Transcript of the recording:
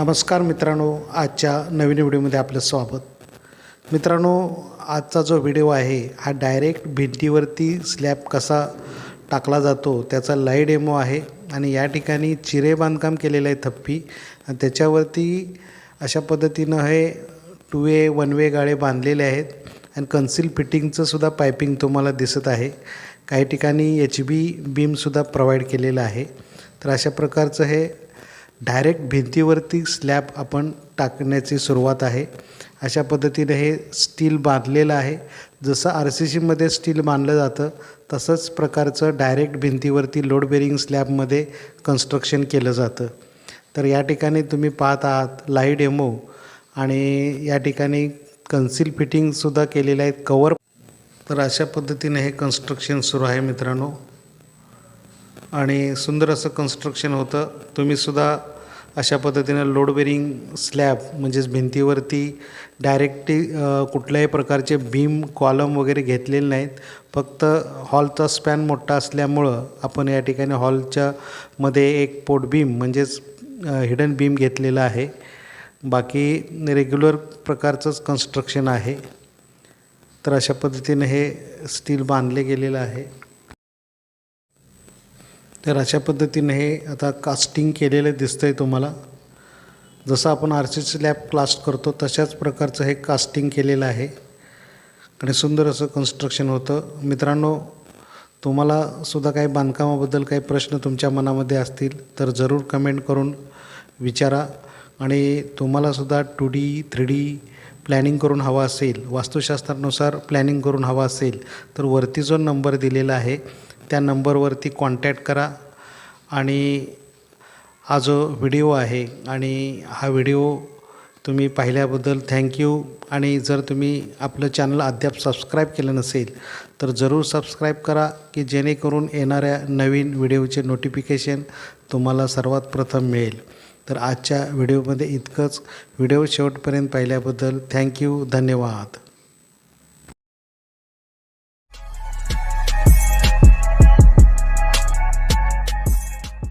नमस्कार मित्रांनो आजच्या नवीन व्हिडिओमध्ये आपलं स्वागत. मित्रांनो आजचा जो व्हिडिओ आहे हा डायरेक्ट भिंतीवरती स्लॅब कसा टाकला जातो त्याचा लाईव्ह डेमो आहे आणि या ठिकाणी चिरे बांधकाम केलेलं आहे थप्पी. आणि त्याच्यावरती अशा पद्धतीनं हे टू वे वन वे गाळे बांधलेले आहेत आणि कन्सिल फिटिंगचं सुद्धा पायपिंग तुम्हाला दिसत आहे. काही ठिकाणी एच बी बीमसुद्धा प्रोव्हाइड केलेलं आहे. तर अशा प्रकारचं हे डायरेक्ट भिंतीवरती स्लॅब आपण टाकण्याची सुरुवात आहे. अशा पद्धतीने हे स्टील बांधलेलं आहे. जसं आर सी सीमध्ये स्टील बांधलं जातं तसंच प्रकारचं डायरेक्ट भिंतीवरती लोड बेरिंग स्लॅबमध्ये कन्स्ट्रक्शन केलं जातं. तर या ठिकाणी तुम्ही पाहत आहात लाईव्ह डेमो आणि या ठिकाणी कन्सिल फिटिंगसुद्धा केलेलं आहे. कवर तर अशा पद्धतीने हे कन्स्ट्रक्शन सुरू आहे मित्रांनो. आणि सुंदर असं कन्स्ट्रक्शन होतं. तुम्हीसुद्धा अशा पद्धतीनं लोड बेरिंग स्लॅब म्हणजेच भिंतीवरती डायरेक्टली कुठल्याही प्रकारचे बीम कॉलम वगैरे घेतलेले नाहीत. फक्त हॉलचा स्पॅन मोठा असल्यामुळं आपण या ठिकाणी हॉलच्या मध्ये एक पोट बीम म्हणजेच हिडन बीम घेतलेलं आहे. बाकी रेग्युलर प्रकारचंच कन्स्ट्रक्शन आहे. तर अशा पद्धतीने हे स्टील बांधले गेलेलं आहे. तर अशा पद्धतीने हे आता कास्टिंग केलेलं दिसतं आहे तुम्हाला. जसं आपण आर सी स्लॅब क्लास्ट करतो तशाच प्रकारचं हे कास्टिंग केलेलं आहे. आणि सुंदर असं कन्स्ट्रक्शन होतं. मित्रांनो तुम्हाला सुद्धा काही बांधकामाबद्दल काही प्रश्न तुमच्या मनामध्ये असतील तर जरूर कमेंट करून विचारा. आणि तुम्हालासुद्धा two D three D planning करून हवा असेल वास्तुशास्त्रानुसार प्लॅनिंग करून हवा असेल तर वरती जो नंबर दिलेला आहे त्या नंबरवरती कॉन्टॅक्ट करा. आणि हा जो व्हिडिओ आहे आणि हा व्हिडिओ तुम्ही पाहिल्याबद्दल थँक्यू आणि जर तुम्ही आपलं चॅनल अद्याप सबस्क्राईब केलं नसेल तर जरूर सबस्क्राईब करा की जेणेकरून येणाऱ्या नवीन व्हिडिओचे नोटिफिकेशन तुम्हाला सर्वात प्रथम मिळेल. तर आजच्या व्हिडिओमध्ये इतकंच. व्हिडिओ शेवटपर्यंत पाहिल्याबद्दल थँक्यू धन्यवाद.